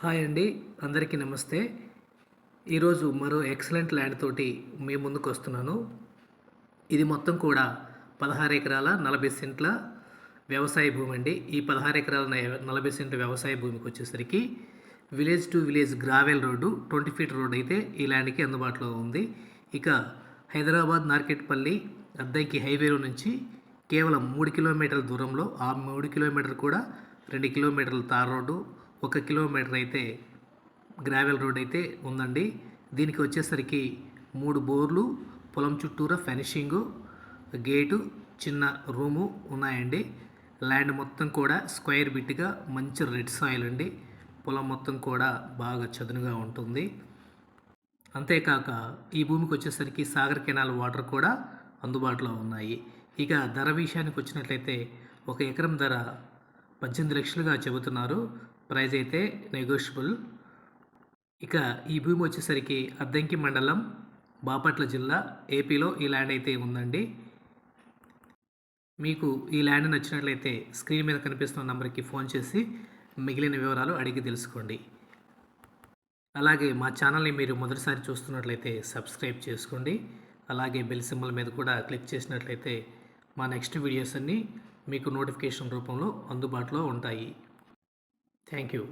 Hi అండి అందరికీ నమస్తే. ఈరోజు మరో ఎక్సలెంట్ ల్యాండ్ తోటి మీ ముందుకు వస్తున్నాను. ఇది మొత్తం కూడా పదహారు ఎకరాల నలభై సెంట్ల వ్యవసాయ భూమి అండి. ఈ పదహారు ఎకరాల నలభై సెంట్ల వ్యవసాయ భూమికి వచ్చేసరికి village to village gravel road twenty feet road అయితే ఈ ల్యాండ్కి అందుబాటులో ఉంది. ఇక హైదరాబాద్ నార్కెట్పల్లి అద్దంకి హైవేలో నుంచి కేవలం మూడు కిలోమీటర్ల దూరంలో ఆ మూడు కిలోమీటర్ కూడా రెండు కిలోమీటర్ల తార్ రోడ్డు ఒక కిలోమీటర్ అయితే గ్రావెల్ రోడ్ అయితే ఉందండి. దీనికి వచ్చేసరికి మూడు బోర్లు పొలం చుట్టూరా ఫెనిషింగు గేటు చిన్న రూము ఉన్నాయండి. ల్యాండ్ మొత్తం కూడా స్క్వేర్ బిట్గా మంచి రెడ్ సాయిల్ అండి. పొలం మొత్తం కూడా బాగా చదునుగా ఉంటుంది. అంతేకాక ఈ భూమికి వచ్చేసరికి సాగర్ కెనాల్ వాటర్ కూడా అందుబాటులో ఉన్నాయి. ఇక ధర విషయానికి వచ్చినట్లయితే ఒక ఎకరం ధర పద్దెనిమిది లక్షలుగా చెబుతున్నారు. ప్రైజ్ అయితే నెగోషియబుల్ ఇక ఈ భూమి వచ్చేసరికి అద్దంకి మండలం బాపట్ల జిల్లా ఏపీలో ఈ ల్యాండ్ అయితే ఉందండి. మీకు ఈ ల్యాండ్ నచ్చినట్లయితే స్క్రీన్ మీద కనిపిస్తున్న నంబర్కి ఫోన్ చేసి మిగిలిన వివరాలు అడిగి తెలుసుకోండి. అలాగే మా ఛానల్ని మీరు మొదటిసారి చూస్తున్నట్లయితే సబ్స్క్రైబ్ చేసుకోండి. అలాగే బెల్ సింబల్ మీద కూడా క్లిక్ చేసినట్లయితే మా నెక్స్ట్ వీడియోస్ అన్నీ మీకు నోటిఫికేషన్ రూపంలో అందుబాటులో ఉంటాయి. Thank you.